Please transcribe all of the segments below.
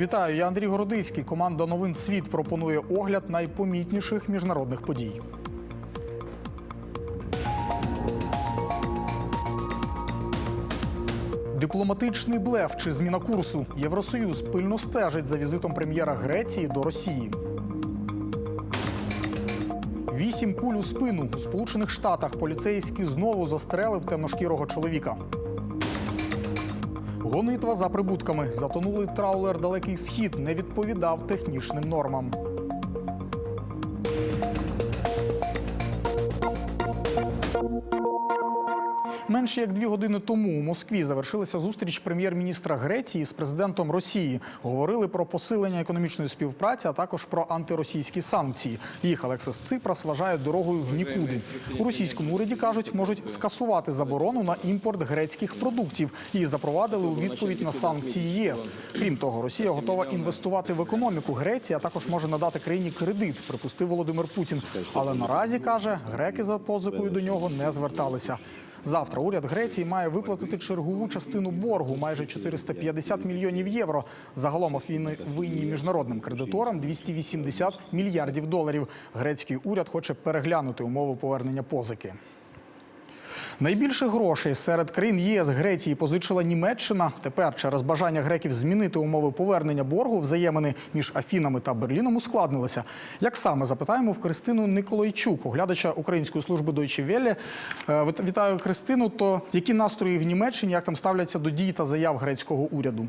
Вітаю, я Андрій Городиський. Команда Новин Світ пропонує огляд найпомітніших міжнародних подій. Дипломатичний блеф чи зміна курсу. Євросоюз пильно стежить за візитом прем'єра Греції до Росії. Вісім куль у спину у Сполучених Штатах поліцейський знову застрелив темношкірого чоловіка. Гонитва за прибутками. Затонулий траулер Далекий Схід не відповідав технічним нормам. Менше як дві години тому у Москві завершилася зустріч прем'єр-міністра Греції з президентом Росії. Говорили про посилення економічної співпраці, а також про антиросійські санкції. Їх Алексис Ципрас вважає дорогою в нікуди. У російському уряді кажуть, можуть скасувати заборону на імпорт грецьких продуктів і запровадили у відповідь на санкції ЄС. Крім того, Росія готова інвестувати в економіку Греції, а також може надати країні кредит. Припустив Володимир Путін. Але наразі каже, греки за позикою до нього не зверталися. Завтра уряд Греції має виплатити чергову частину боргу майже 450 мільйонів євро. Загалом винні міжнародним кредиторам 280 мільярдів доларів. Грецький уряд хоче переглянути умови повернення позики. Найбільше грошей серед країн ЄС Греції позичила Німеччина. Тепер через бажання греків змінити умови повернення боргу взаємини між Афінами та Берліном ускладнилися. Як саме запитаємо в Кристину Николайчук, оглядача Української служби Deutsche Welle. Е, Вітаю Кристину. То які настрої в Німеччині, як там ставляться до дій та заяв грецького уряду?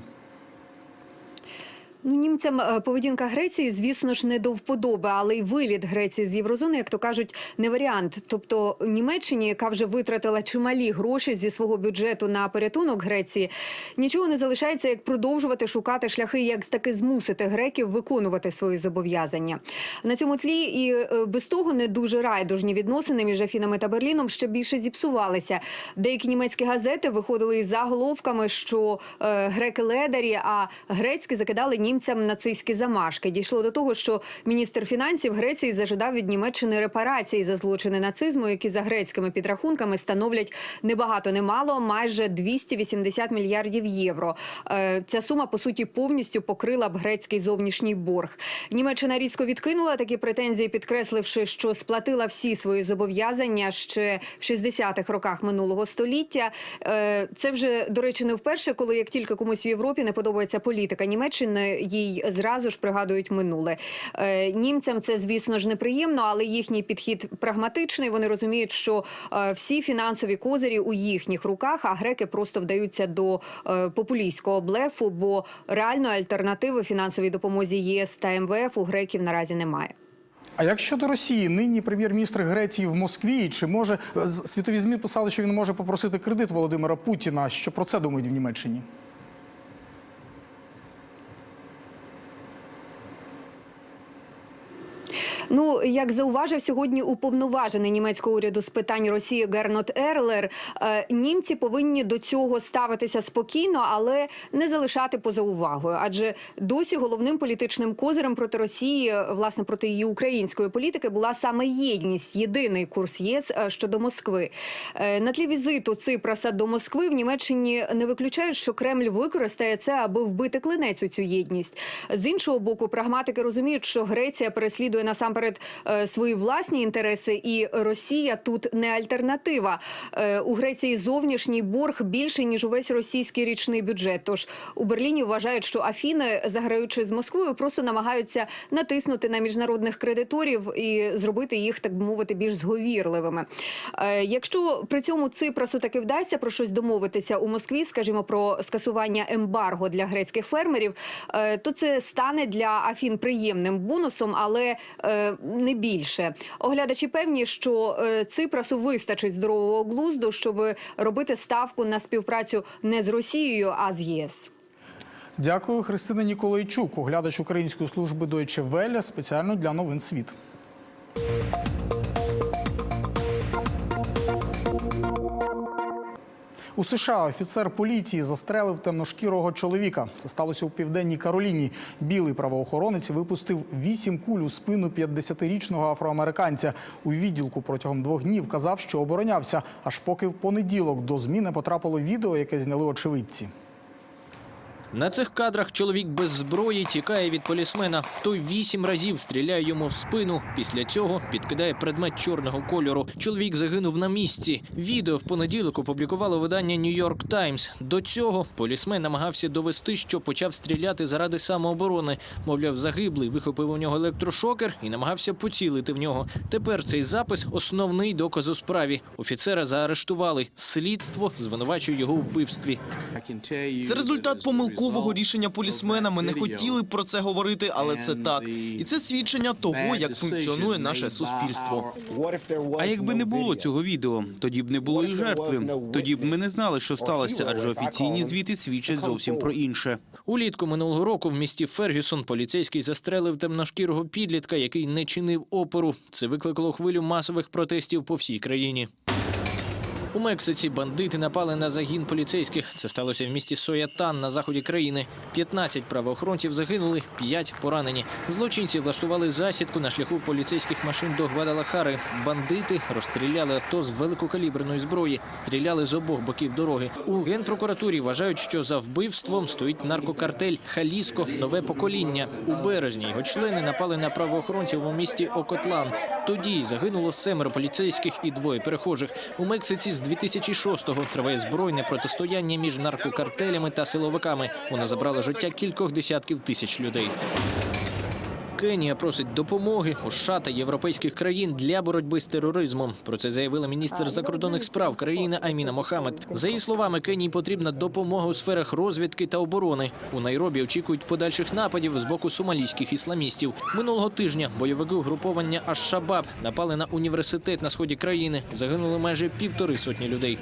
Ну, німцям е, поведінка Греції, звісно ж, не до вподоби, але й виліт Греції з єврозони, як то кажуть, не варіант. Тобто Німеччині, яка вже витратила чималі гроші зі свого бюджету на порятунок Греції, нічого не залишається, як продовжувати шукати шляхи, як таки змусити греків виконувати свої зобов'язання. На цьому тлі і е, без того не дуже райдужні відносини між Афінами та Берліном ще більше зіпсувалися. Деякі німецькі газети виходили із заголовками, що е, греки ледарі, а грецькі закидали німцям нацистські замашки. Дійшло до того, що міністр фінансів Греції зажадав від Німеччини репарації за злочини нацизму, які за грецькими підрахунками становлять небагато немало, майже 280 мільярдів євро. Е, Ця сума по суті повністю покрила б грецький зовнішній борг. Німеччина різко відкинула такі претензії, підкресливши, що сплатила всі свої зобов'язання ще в 60-х роках минулого століття. Е, Це вже до речі не вперше, коли як тільки комусь в Європі не подобається політика Німеччини, їй зразу ж пригадують минуле. Е, Німцям це звісно ж неприємно, але їхній підхід прагматичний. Вони розуміють, що е, всі фінансові козирі у їхніх руках, а греки просто вдаються до е, популістського блефу, бо реальної альтернативи фінансовій допомозі ЄС та МВФ у греків наразі немає. А як щодо Росії, нині прем'єр-міністр Греції в Москві. Чи може світові змі писали, що він може попросити кредит Володимира Путіна? Що про це думають в Німеччині? Ну як зауважив сьогодні уповноважений німецького уряду з питань Росії Гернот Ерлер, е, німці повинні до цього ставитися спокійно, але не залишати поза увагою. Адже досі головним політичним козирем проти Росії, е, власне проти її української політики, була саме єдність, єдиний курс ЄС е, щодо Москви. На тлі візиту Ципраса до Москви в Німеччині не виключають, що Кремль використає це, аби вбити клинець у цю єдність. З іншого боку, прагматики розуміють, що Греція переслідує насамперед е, свої власні інтереси, і Росія тут не альтернатива. Е, У Греції зовнішній борг більший ніж увесь російський річний бюджет. Тож у Берліні вважають, що Афіни, заграючи з Москвою, просто намагаються натиснути на міжнародних кредиторів і зробити їх, так би мовити, більш зговірливими. Е, Якщо при цьому Ципрасу таки вдасться про щось домовитися у Москві, скажімо, про скасування ембарго для грецьких фермерів, то це стане для Афін приємним бонусом, але не більше. Оглядачі певні, що е, Ципрасу вистачить здорового глузду, щоб робити ставку на співпрацю не з Росією, а з ЄС. Дякую, Христина Ніколайчук, оглядач Української служби Deutsche Welle, спеціально для новин світ. У США офіцер поліції застрелив темношкірого чоловіка. Це сталося у південній Кароліні. Білий правоохоронець випустив вісім куль у спину 50-річного афроамериканця. У відділку протягом двох днів казав, що оборонявся. Аж поки в понеділок до зміни потрапило відео, яке зняли очевидці. На цих кадрах чоловік без зброї тікає від полісмена. Той вісім разів стріляє йому в спину. Після цього підкидає предмет чорного кольору. Чоловік загинув на місці. Відео в понеділок опублікувало видання New York Times. До цього полісмен намагався довести, що почав стріляти заради самооборони. Мовляв, загиблий вихопив у нього електрошокер і намагався поцілити в нього. Тепер цей запис основний доказ у справі. Офіцера заарештували. Слідство звинувачує його у вбивстві. Це результат помилкового рішення полісмена. Ми не хотіли б про це говорити, але це так. І це свідчення того, як функціонує наше суспільство. А якби не було цього відео, тоді б не було і жертви. Тоді б ми не знали, що сталося, адже офіційні звіти свідчать зовсім про інше. Улітку минулого року в місті Фергюсон поліцейський застрелив темношкірого підлітка, який не чинив опору. Це викликало хвилю масових протестів по всій країні. У Мексиці бандити напали на загін поліцейських. Це сталося в місті Соятан на заході країни. 15 правоохоронців загинули, 5 поранені. Злочинці влаштували засідку на шляху поліцейських машин до Гвадалахари. Бандити розстріляли авто з великокаліберної зброї, стріляли з обох боків дороги. У генпрокуратурі вважають, що за вбивством стоїть наркокартель Халіско нове покоління. У березні його члени напали на правоохоронців у місті Окотлан. Тоді загинуло семеро поліцейських і двоє перехожих. У Мексиці з 2006-го триває збройне протистояння між наркокартелями та силовиками. Воно забрало життя кількох десятків тисяч людей. Кенія просить допомоги у США та європейських країн для боротьби з тероризмом. Про це заявила міністр закордонних справ країни Аміна Мохамед. За її словами, Кенії потрібна допомога у сферах розвідки та оборони. У Найробі очікують подальших нападів з боку сомалійських ісламістів. Минулого тижня бойовики угруповання Аш-Шабаб напали на університет на сході країни. Загинули майже півтори сотні людей.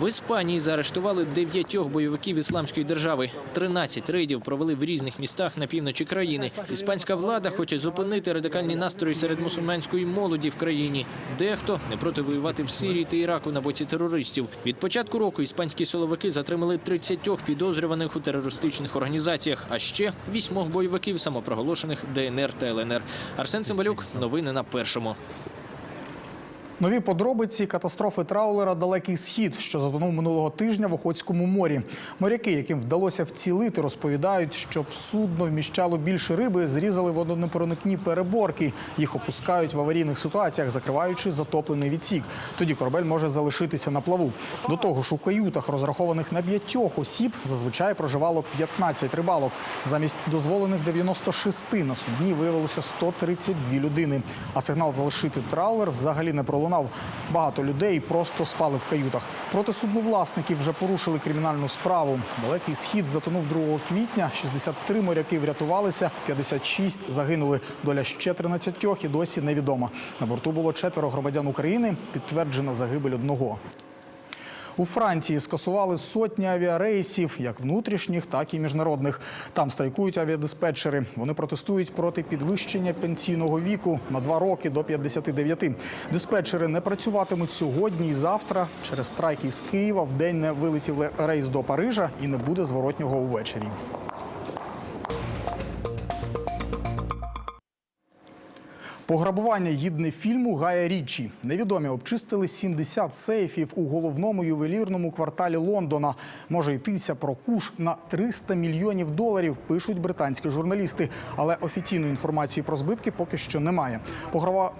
В Іспанії заарештували дев'ятьох бойовиків ісламської держави. 13 рейдів провели в різних містах на півночі країни. Іспанська влада хоче зупинити радикальні настрої серед мусульманської молоді в країні. Дехто не проти воювати в Сирії та Іраку на боці терористів. Від початку року іспанські силовики затримали 30 підозрюваних у терористичних організаціях, а ще вісьмох бойовиків самопроголошених ДНР та ЛНР. Арсен Цимбалюк, новини на першому. Нові подробиці катастрофи траулера Далекий схід, що затонув минулого тижня в Охотському морі. Моряки, яким вдалося вцілити, розповідають, щоб судно вміщало більше риби, зрізали водонепроникні переборки. Їх опускають в аварійних ситуаціях, закриваючи затоплений відсік. Тоді корабель може залишитися на плаву. До того ж, у каютах, розрахованих на п'ятьох осіб, зазвичай проживало 15 рибалок. Замість дозволених 96 на судні виявилося 132 людини. А сигнал залишити траулер взагалі не пролунав. Багато людей просто спали в каютах. Проти судновласників вже порушили кримінальну справу. Далекий схід затонув 2 квітня. 63 моряки врятувалися, 56 загинули. Доля ще 13 і досі невідома. На борту було четверо громадян України. Підтверджена загибель одного. У Франції скасували сотні авіарейсів, як внутрішніх, так і міжнародних. Там страйкують авіадиспетчери. Вони протестують проти підвищення пенсійного віку на два роки до 59. Диспетчери не працюватимуть сьогодні і завтра. Через страйки з Києва в день не вилетів рейс до Парижа і не буде зворотнього увечері. Пограбування гідне фільму Гая Річі. Невідомі обчистили 70 сейфів у головному ювелірному кварталі Лондона. Може йтися про куш на 300 мільйонів доларів, пишуть британські журналісти. Але офіційної інформації про збитки поки що немає.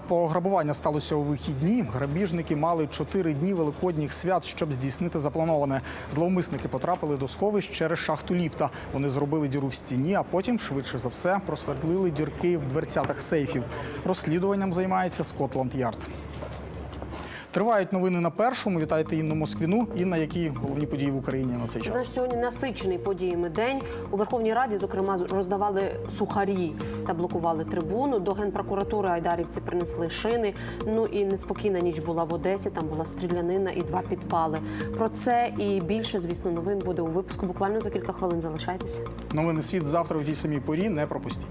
Пограбування сталося у вихідні. Грабіжники мали 4 дні великодніх свят, щоб здійснити заплановане. Зловмисники потрапили до сховищ через шахту ліфта. Вони зробили діру в стіні, а потім, швидше за все, просвердлили дірки в дверцятах сейфів. Розслідуванням займається Скотланд Ярд. Тривають новини на першому. Вітайте Інну Москвіну. Інна, які головні події в Україні на цей Знаєш, час? сьогодні насичений подіями день. У Верховній Раді, зокрема, роздавали сухарі та блокували трибуну. До генпрокуратури айдарівці принесли шини. Ну і неспокійна ніч була в Одесі. Там була стрілянина і два підпали. Про це і більше, звісно, новин буде у випуску. Буквально за кілька хвилин залишайтеся. Новини світ завтра у тій самій порі. Не пропустіть.